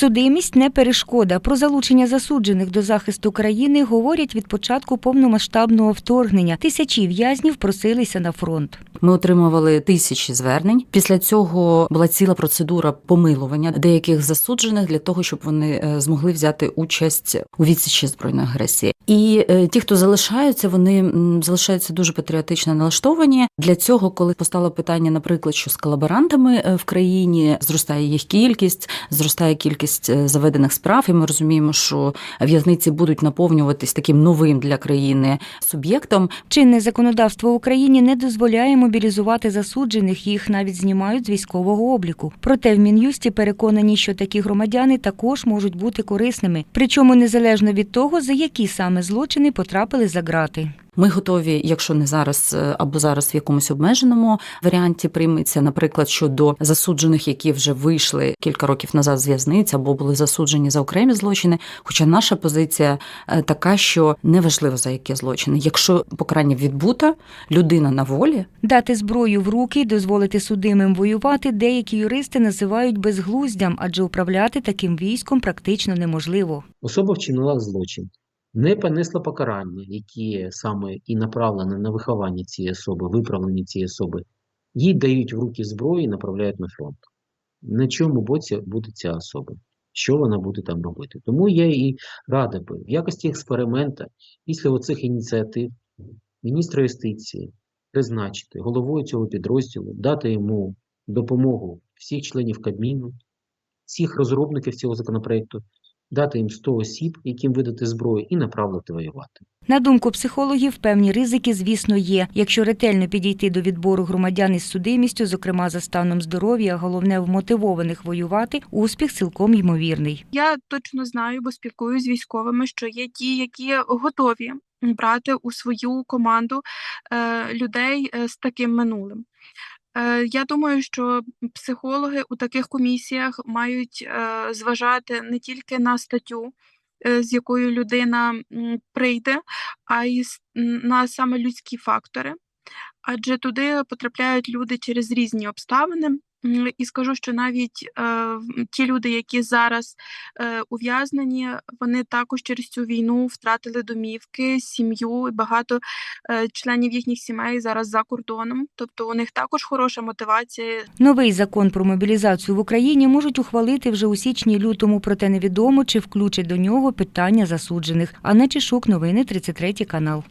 Судимість не перешкода. Про залучення засуджених до захисту країни говорять від початку повномасштабного вторгнення. Тисячі в'язнів просилися на фронт. Ми отримували тисячі звернень. Після цього була ціла процедура помилування деяких засуджених для того, щоб вони е, змогли взяти участь у відсічі збройної агресії. І е, ті, хто залишаються, вони залишаються дуже патріотично налаштовані. Для цього, коли постало питання, наприклад, що з колаборантами е, в країні зростає їх кількість, зростає кількість заведених справ, і ми розуміємо, що в'язниці будуть наповнюватись таким новим для країни суб'єктом. Чинне законодавство в Україні не дозволяє мобілізувати засуджених, їх навіть знімають з військового обліку. Проте в Мін'юсті переконані, що такі громадяни також можуть бути корисними, причому незалежно від того, за які саме злочини потрапили за ґрати. Ми готові, якщо не зараз е, або зараз в якомусь обмеженому варіанті прийметься, наприклад, щодо засуджених, які вже вийшли кілька років назад з в'язниць або були засуджені за окремі злочини. Хоча наша позиція е, така, що неважливо за які злочини, якщо покарання відбуто, людина на волі, Дати зброю в руки і дозволити судимим воювати деякі юристи називають безглуздям, адже управляти таким військом практично неможливо. Особа вчинила злочин, не понесла покарання, які саме і направлені на виховання цієї особи, виправлення цієї особи, їй дають в руки зброю і направляють на фронт. На чому боці буде ця особа? Що вона буде там робити? Тому я і радив би в якості експеримента після оцих ініціатив міністра юстиції призначити головою цього підрозділу, дати йому допомогу всіх членів Кабміну, всіх розробників цього законопроекту, дати їм 100 осіб, яким видати зброю, і направити воювати. На думку психологів, певні ризики, звісно, є. Якщо ретельно підійти до відбору громадян із судимістю, зокрема за станом здоров'я, головне вмотивованих воювати, успіх цілком ймовірний. Я точно знаю, бо спілкуюся з військовими, що є ті, які готові брати у свою команду е, людей е, з таким минулим. Е, я думаю, що психологи у таких комісіях мають е, зважати не тільки на статтю, е, з якою людина прийде, а й на саме людські фактори. Адже туди потрапляють люди через різні обставини. І скажу, що навіть е, ті люди, які зараз е, ув'язнені, вони також через цю війну втратили домівки, сім'ю, і багато е, членів їхніх сімей зараз за кордоном. Тобто у них також хороша мотивація Новий закон про мобілізацію в Україні можуть ухвалити вже у січні-лютому, проте невідомо, чи включать до нього питання засуджених. Анна Чешук, новини 33 канал.